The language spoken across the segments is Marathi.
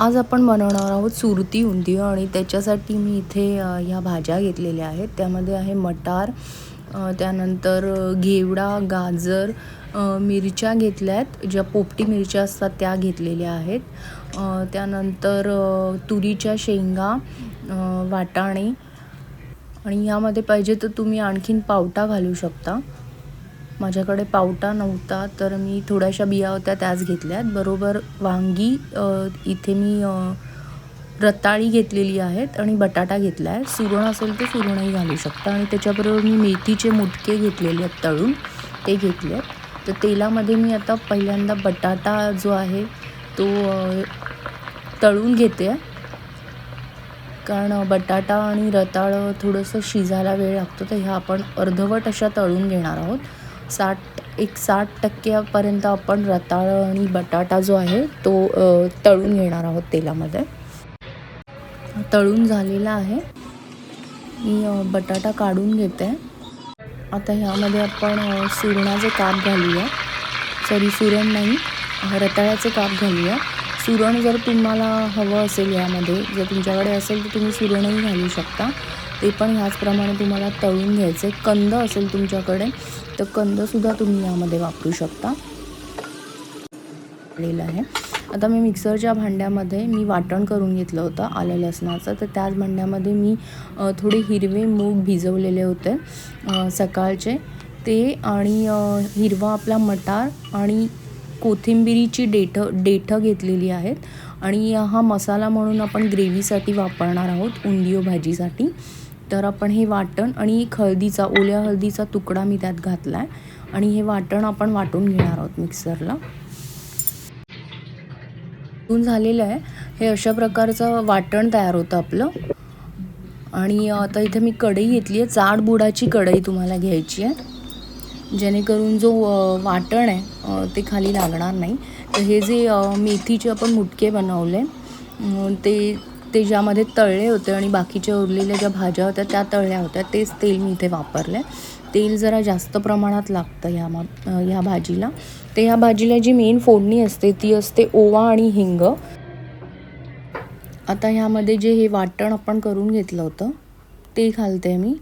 आज आपण बनवणार आहोत सुरती उंदियो आणि त्याच्यासाठी मी इथे ह्या भाज्या घेतलेल्या आहेत. त्यामध्ये आहे मटार त्यानंतर घेवडा गाजर मिरच्या घेतल्या आहेत ज्या पोपटी मिरच्या असतात त्या घेतलेल्या आहेत. त्यानंतर तुरीच्या शेंगा वाटाणे. आणि यामध्ये पाहिजे तर तुम्ही आणखीन पावटा घालू शकता. माझ्याकडे पावटा नव्हता तर मी थोड्याशा बिया होत्या त्याच घेतल्यात. बरोबर वांगी इथे मी रताळी घेतलेली आहेत आणि बटाटा घेतला आहे. सुरण असेल तर सुरणही घालू शकता. आणि त्याच्याबरोबर मी मेथीचे मुटके घेतलेले आहेत तळून ते घेतले आहेत तर तेलामध्ये मी आता पहिल्यांदा बटाटा जो आहे तो तळून घेते. आहे कारण बटाटा आणि रताळ थोडंसं शिजायला वेळ लागतो तर ह्या आपण अर्धवट अशा तळून घेणार आहोत. साठ एक साठ टक्क्यापर्यंत आपण रताळ आणि बटाटा जो आहे तो तळून घेणार आहोत तेलामध्ये. तळून झालेला आहे. मी बटाटा काढून घेते. आता ह्यामध्ये आपण सुरणाचे काप घालूया. सॉरी सुरण नाही रताळ्याचे काप घालूया. सुरण जर तुम्हाला हवं असेल यामध्ये जर तुमच्याकडे असेल तर तुम्ही सुरणही घालू शकता. ते पण ह्याचप्रमाणे तुम्हाला तळून घ्यायचे. कंद असेल तुमच्याकडे तर कंदसुद्धा तुम्ही यामध्ये वापरू शकता. आलेलं आहे. आता मी मिक्सरच्या भांड्यामध्ये मी वाटण करून घेतलं होतं आलं लसणाचं. तर त्याच भांड्यामध्ये मी थोडे हिरवे मूग भिजवलेले होते सकाळचे. ते आणि हिरवा आपला मटार आणि कोथिंबिरीची डेठं डेठं घेतलेली आहेत. आणि हा मसाला म्हणून आपण ग्रेव्हीसाठी वापरणार आहोत उंदिओ भाजीसाठी. तर आपण हे वाटण आणि हळदीचा ओल्या हळदीचा तुकडा मी त्यात घातला आहे आणि हे वाटण आपण वाटून घेणार आहोत मिक्सरला. वाटून झालेलं आहे. हे अशा प्रकारचं वाटण तयार होतं आपलं. आणि आता इथे मी कढई घेतली आहे. जाड बुडाची कढई तुम्हाला घ्यायची आहे. जेणेकरून जो वाटण आहे ते खाली लागणार नाही. तर हे जे मेथीचे आपण मुटके बनवले ते ते ज्यामध्ये तळले होते आणि बाकीच्या उरलेल्या ज्या भाज्या होत्या त्या तळल्या होत्या. तेच तेल मी इथे वापरले तेल जरा जास्त प्रमाणात लागतं ह्या मा ह्या भाजीला. ते ह्या भाजीला जी मेन फोडणी असते ती असते ओवा आणि हिंग. आता ह्यामध्ये जे हे वाटण आपण करून घेतलं होतं ते घालते मी.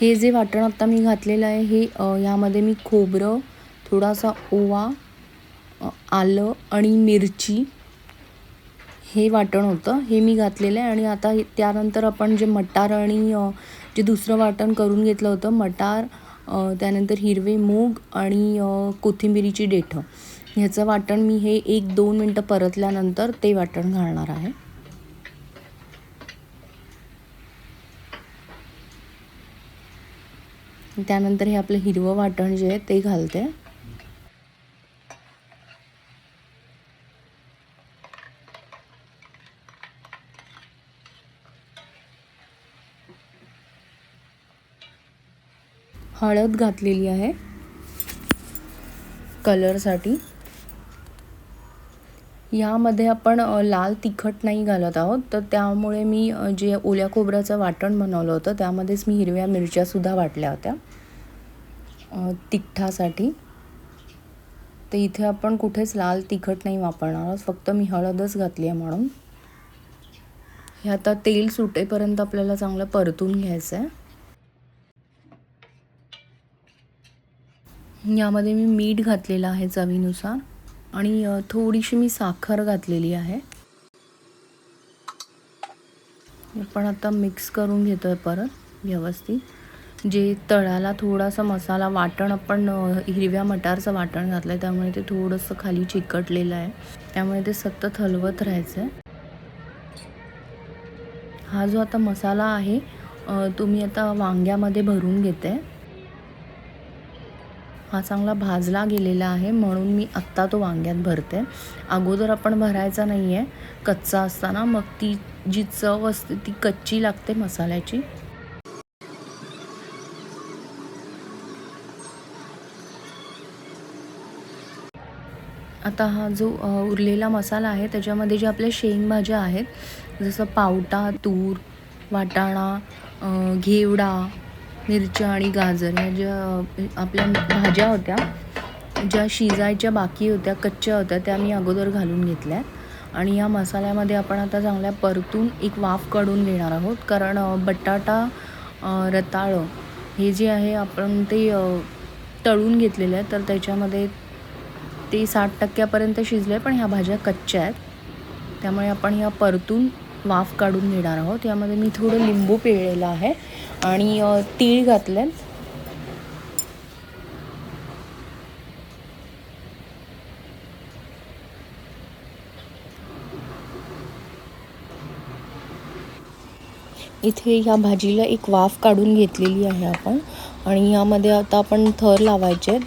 हे जे वाटण आत्ता मी घातलेलं आहे हे यामध्ये मी खोबरं थोडासा ओवा आलं आणि मिरची हे वाटण होतं. हे मी घातलेलं आहे आणि आता हे- त्यानंतर आपण जे मटार आणि जे दुसरं वाटण करून घेतलं होतं मटार त्यानंतर हिरवे मूग आणि कोथिंबिरीची देठं ह्याचं वाटण मी हे एक दोन मिनटं परतल्यानंतर ते वाटण घालणार आहे. त्यानंतर हे आपलं हिरवं वाटण जे आहे ते घालते. हळद घातलेली आहे. कलरसाठी यामध्ये आपण लाल तिखट नाही घालत आहोत. तर त्यामुळे मी जे ओल्या खोबऱ्याचं वाटण बनवलं होतं त्यामध्येच मी हिरव्या मिरच्यासुद्धा वाटल्या होत्या. तिखटासाठी. तर इथे आपण कुठेच लाल तिखट नाही वापरणार आहोत. फक्त मी हळदच घातली आहे म्हणून. हे आता तेल सुटेपर्यंत आपल्याला चांगलं परतून घ्यायचं आहे. यामध्ये मी मीठ घातलेलं आहे चवीनुसार आणि थोडीशी मी साखर घातलेली आहे. पण आता मिक्स करून घेतो आहे परत व्यवस्थित. जे तळाला थोडासा मसाला वाटण आपण हिरव्या मटारचं वाटण घातलं आहे त्यामुळे ते थोडंसं खाली चिकटलेलं आहे. त्यामुळे ते सतत हलवत राहायचं आहे हा जो आता मसाला आहे तुम्ही तो मी आता वांग्यामध्ये भरून घेते हा चांगला भाजला गेलेला आहे म्हणून मी आत्ता तो वांग्यात भरते. अगोदर आपण भरायचा नाही आहे कच्चा असताना मग ती जी चव असते ती कच्ची लागते मसाल्याची. आता हा जो उरलेला मसाला आहे त्याच्यामध्ये जे आपल्या शेंगभाज्या आहेत जसं पावटा तूर वाटाणा घेवडा मिरच्या आणि गाजर ह्या ज्या आपल्या भाज्या होत्या ज्या शिजायच्या बाकी होत्या कच्च्या होत्या त्या मी अगोदर घालून घेतल्या आणि या मसाल्यामध्ये आपण आता चांगल्या परतून एक वाफ काढून घेणार आहोत. कारण बटाटा रताळं हे जे आहे आपण ते तळून घेतलेलं आहे तर त्याच्यामध्ये ते साठ टक्क्यापर्यंत शिजलं आहे पण ह्या भाज्या कच्च्या आहेत. त्यामुळे आपण ह्या परतून वाफ काढून घेणार आहोत. यामध्ये मी थोडं लिंबू पिळलेलं आहे आणि तीळ घातले इथे ह्या भाजीला एक वाफ काढून घेतलेली आहे आपण. आणि यामध्ये आता आपण थर लावायचे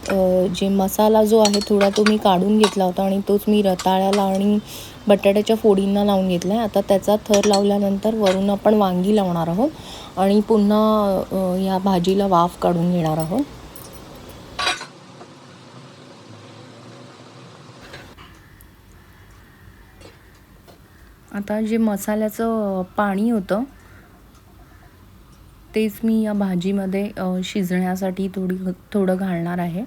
जे मसाला जो आहे थोडा तो मी काढून घेतला होता आणि तोच मी रताळ्याला आणि बटाट्याच्या फोडींना लावून घेतला आहे आता त्याचा थर लावल्यानंतर वरून आपण वांगी लावणार आहोत आणि पुन्हा या भाजीला वाफ काढून घेणार आहोत. आता जे मसाल्याचं पाणी होतं तेच मी या भाजीमध्ये शिजण्यासाठी थोडी थोडं घालणार आहे.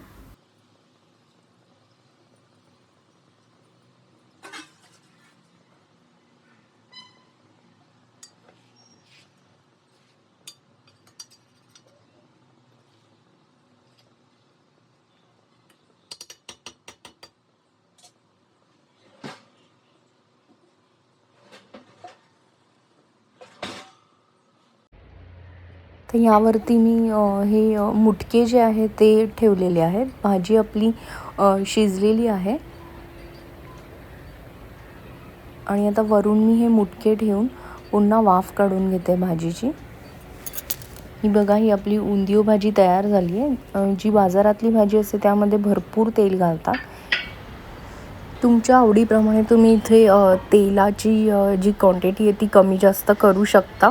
तर यावरती मी हे मुटके जे आहे ते ठेवलेले आहेत. भाजी आपली शिजलेली आहे. आणि आता वरून मी हे मुटके ठेवून पुन्हा वाफ काढून घेते भाजीची. ही बघा ही आपली उंदिओ भाजी तयार झाली आहे. जी बाजारातली भाजी असते त्यामध्ये भरपूर तेल घालतात. तुमच्या आवडीप्रमाणे तुम्ही इथे तेलाची जी क्वांटिटी आहे ती कमी जास्त करू शकता.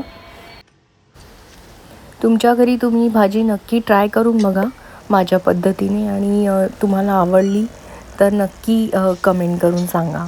तुमच्या घरी तुम्ही भाजी नक्की ट्राय करून बघा माझ्या पद्धतीने. आणि तुम्हाला आवडली तर नक्की कमेंट करून सांगा.